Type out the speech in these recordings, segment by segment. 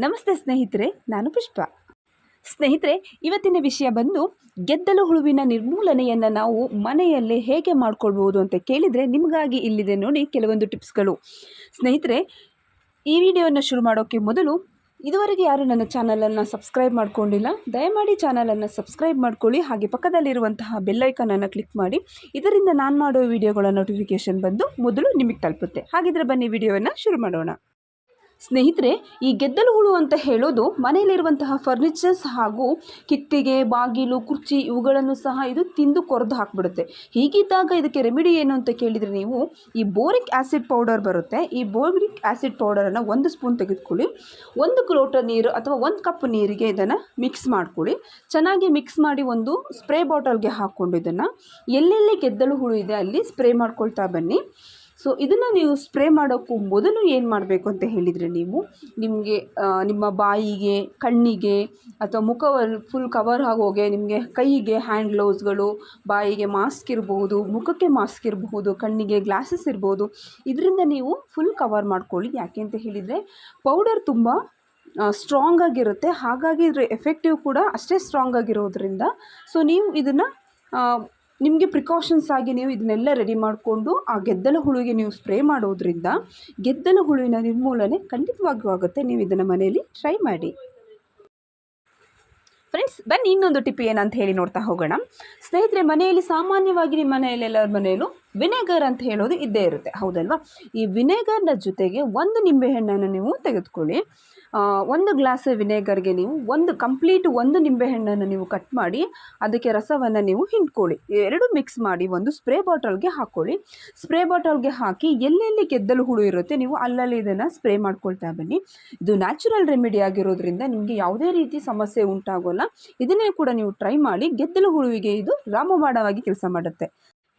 ನಮಸ್ತೆ ಸ್ನೇಹಿತರೆ, ನಾನು ಪುಷ್ಪ. ಸ್ನೇಹಿತರೆ, ಇವತ್ತಿನ ವಿಷಯ ಬಂದು ಗೆದ್ದಲು ಹುಳುವಿನ ನಿರ್ಮೂಲನೆಯನ್ನು ನಾವು ಮನೆಯಲ್ಲೇ ಹೇಗೆ ಮಾಡ್ಕೊಳ್ಬೋದು ಅಂತ ಕೇಳಿದರೆ ನಿಮಗಾಗಿ ಇಲ್ಲಿದೆ ನೋಡಿ ಕೆಲವೊಂದು ಟಿಪ್ಸ್ಗಳು. ಸ್ನೇಹಿತರೆ, ಈ ವಿಡಿಯೋವನ್ನು ಶುರು ಮಾಡೋಕ್ಕೆ ಮೊದಲು ಇದುವರೆಗೆ ಯಾರು ನನ್ನ ಚಾನಲನ್ನು ಸಬ್ಸ್ಕ್ರೈಬ್ ಮಾಡ್ಕೊಂಡಿಲ್ಲ, ದಯಮಾಡಿ ಚಾನಲನ್ನು ಸಬ್ಸ್ಕ್ರೈಬ್ ಮಾಡ್ಕೊಳ್ಳಿ, ಹಾಗೆ ಪಕ್ಕದಲ್ಲಿರುವಂತಹ ಬೆಲ್ಲೈಕನನ್ನು ಕ್ಲಿಕ್ ಮಾಡಿ. ಇದರಿಂದ ನಾನು ಮಾಡೋ ವಿಡಿಯೋಗಳ ನೋಟಿಫಿಕೇಷನ್ ಬಂದು ಮೊದಲು ನಿಮಗೆ ತಲುಪುತ್ತೆ. ಹಾಗಿದ್ರೆ ಬನ್ನಿ ವಿಡಿಯೋವನ್ನು ಶುರು ಮಾಡೋಣ. ಸ್ನೇಹಿತರೆ, ಈ ಗೆದ್ದಲು ಹುಳು ಅಂತ ಹೇಳೋದು ಮನೆಯಲ್ಲಿರುವಂತಹ ಫರ್ನಿಚರ್ಸ್ ಹಾಗೂ ಕಿಟ್ಟಿಗೆ, ಬಾಗಿಲು, ಕುರ್ಚಿ ಇವುಗಳನ್ನು ಸಹ ಇದು ತಿಂದು ಕೊರೆದು ಹಾಕಿಬಿಡುತ್ತೆ. ಹೀಗಿದ್ದಾಗ ಇದಕ್ಕೆ ರೆಮಿಡಿ ಏನು ಅಂತ ಕೇಳಿದರೆ ನೀವು ಈ ಬೋರಿಕ್ ಆ್ಯಸಿಡ್ ಪೌಡರ್ ಬರುತ್ತೆ. ಈ ಬೋರಿಕ್ ಆ್ಯಸಿಡ್ ಪೌಡರನ್ನು ಒಂದು ಸ್ಪೂನ್ ತೆಗೆದುಕೊಳ್ಳಿ. ಒಂದು ಲೋಟ ನೀರು ಅಥವಾ ಒಂದು ಕಪ್ ನೀರಿಗೆ ಇದನ್ನು ಮಿಕ್ಸ್ ಮಾಡ್ಕೊಳ್ಳಿ. ಚೆನ್ನಾಗಿ ಮಿಕ್ಸ್ ಮಾಡಿ ಒಂದು ಸ್ಪ್ರೇ ಬಾಟಲ್ಗೆ ಹಾಕ್ಕೊಂಡು ಇದನ್ನು. ಎಲ್ಲೆಲ್ಲಿ ಗೆದ್ದಲು ಹುಳು ಇದೆ ಅಲ್ಲಿ ಸ್ಪ್ರೇ ಮಾಡ್ಕೊಳ್ತಾ ಬನ್ನಿ. ಸೊ ಇದನ್ನು ನೀವು ಸ್ಪ್ರೇ ಮಾಡೋಕ್ಕೂ ಮೊದಲು ಏನು ಮಾಡಬೇಕು ಅಂತ ಹೇಳಿದರೆ ನೀವು ನಿಮಗೆ ನಿಮ್ಮ ಬಾಯಿಗೆ, ಕಣ್ಣಿಗೆ ಅಥವಾ ಮುಖವನ್ನು ಫುಲ್ ಕವರ್ ಆಗೋಗೆ, ನಿಮಗೆ ಕೈಗೆ ಹ್ಯಾಂಡ್ ಗ್ಲೌಸ್ಗಳು ಬಾಯಿಗೆ ಮಾಸ್ಕ್ ಇರಬಹುದು ಮುಖಕ್ಕೆ ಮಾಸ್ಕ್ ಇರಬಹುದು ಕಣ್ಣಿಗೆ ಗ್ಲಾಸಸ್ ಇರ್ಬೋದು, ಇದರಿಂದ ನೀವು ಫುಲ್ ಕವರ್ ಮಾಡ್ಕೊಳ್ಳಿ. ಯಾಕೆ ಅಂತ ಹೇಳಿದರೆ ಪೌಡರ್ ತುಂಬ ಸ್ಟ್ರಾಂಗ್ ಆಗಿರುತ್ತೆ. ಹಾಗಾಗಿ ಇದರ ಎಫೆಕ್ಟಿವ್ ಕೂಡ ಅಷ್ಟೇ ಸ್ಟ್ರಾಂಗ್ ಆಗಿರೋದ್ರಿಂದ. ಸೊ ನೀವು ಇದನ್ನು ನಿಮಗೆ ಪ್ರಿಕಾಷನ್ಸ್ ಆಗಿ ನೀವು ಇದನ್ನೆಲ್ಲ ರೆಡಿ ಮಾಡಿಕೊಂಡು ಆ ಗೆದ್ದಲ ಹುಳುವಿಗೆ ನೀವು ಸ್ಪ್ರೇ ಮಾಡೋದ್ರಿಂದ ಗೆದ್ದಲ ಹುಳುವಿನ ನಿರ್ಮೂಲನೆ ಖಂಡಿತವಾಗಿಯೂ ಆಗುತ್ತೆ. ನೀವು ಇದನ್ನು ಮನೆಯಲ್ಲಿ ಟ್ರೈ ಮಾಡಿ. ಫ್ರೆಂಡ್ಸ್ ಬನ್ನಿ ಇನ್ನೊಂದು ಟಿಪ್ ಏನಂತ ಹೇಳಿ ನೋಡ್ತಾ ಹೋಗೋಣ. ಸ್ನೇಹಿತರೆ, ಮನೆಯಲ್ಲಿ ಸಾಮಾನ್ಯವಾಗಿ ನಿಮ್ಮ ಮನೆಯಲ್ಲಿ ಎಲ್ಲರ ಮನೆಯಲ್ಲೂ ವಿನೆಗರ್ ಅಂತ ಹೇಳೋದು ಇದ್ದೇ ಇರುತ್ತೆ. ಹೌದಲ್ವಾ? ಈ ವಿನೆಗರ್ನ ಜೊತೆಗೆ ಒಂದು ನಿಂಬೆಹಣ್ಣನ್ನು ನೀವು ತೆಗೆದುಕೊಳ್ಳಿ. ಒಂದು ಗ್ಲಾಸ್ ವಿನೆಗರ್ಗೆ ನೀವು ಒಂದು ಕಂಪ್ಲೀಟ್ ಒಂದು ನಿಂಬೆಹಣ್ಣನ್ನು ನೀವು ಕಟ್ ಮಾಡಿ, ಅದಕ್ಕೆ ರಸವನ್ನು ನೀವು ಹಿಂಡ್ಕೊಳ್ಳಿ. ಎರಡು ಮಿಕ್ಸ್ ಮಾಡಿ ಒಂದು ಸ್ಪ್ರೇ ಬಾಟಲ್ಗೆ ಹಾಕ್ಕೊಳ್ಳಿ ಸ್ಪ್ರೇ ಬಾಟಲ್ಗೆ ಹಾಕಿ ಎಲ್ಲೆಲ್ಲಿ ಗೆದ್ದಲು ಹುಳು ಇರುತ್ತೆ ನೀವು ಅಲ್ಲಲ್ಲಿ ಇದನ್ನು ಸ್ಪ್ರೇ ಮಾಡ್ಕೊಳ್ತಾ ಬನ್ನಿ. ಇದು ನ್ಯಾಚುರಲ್ ರೆಮಿಡಿ ಆಗಿರೋದ್ರಿಂದ ನಿಮಗೆ ಯಾವುದೇ ರೀತಿ ಸಮಸ್ಯೆ ಉಂಟಾಗೋಲ್ಲ. ಇದನ್ನೇ ಕೂಡ ನೀವು ಟ್ರೈ ಮಾಡಿ, ಗೆದ್ದಲು ಹುಳುವಿಗೆ ಇದು ರಾಮಬಾಣವಾಗಿ ಕೆಲಸ ಮಾಡುತ್ತೆ.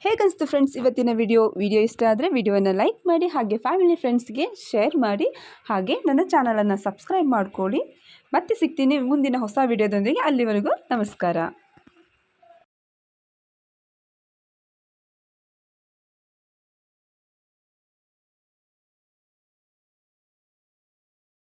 ಹೇಗನ್ನಿಸ್ತು ಫ್ರೆಂಡ್ಸ್, ಇವತ್ತಿನ ವಿಡಿಯೋ ವಿಡಿಯೋ ಇಷ್ಟ ಆದರೆ ವಿಡಿಯೋನ ಲೈಕ್ ಮಾಡಿ ಹಾಗೆ ಫ್ಯಾಮಿಲಿ ಫ್ರೆಂಡ್ಸ್ಗೆ ಶೇರ್ ಮಾಡಿ ಹಾಗೆ ನನ್ನ ಚಾನಲನ್ನು ಸಬ್ಸ್ಕ್ರೈಬ್ ಮಾಡ್ಕೊಳ್ಳಿ. ಮತ್ತೆ ಸಿಗ್ತೀನಿ ಮುಂದಿನ ಹೊಸ ವಿಡಿಯೋದೊಂದಿಗೆ. ಅಲ್ಲಿವರೆಗೂ ನಮಸ್ಕಾರ.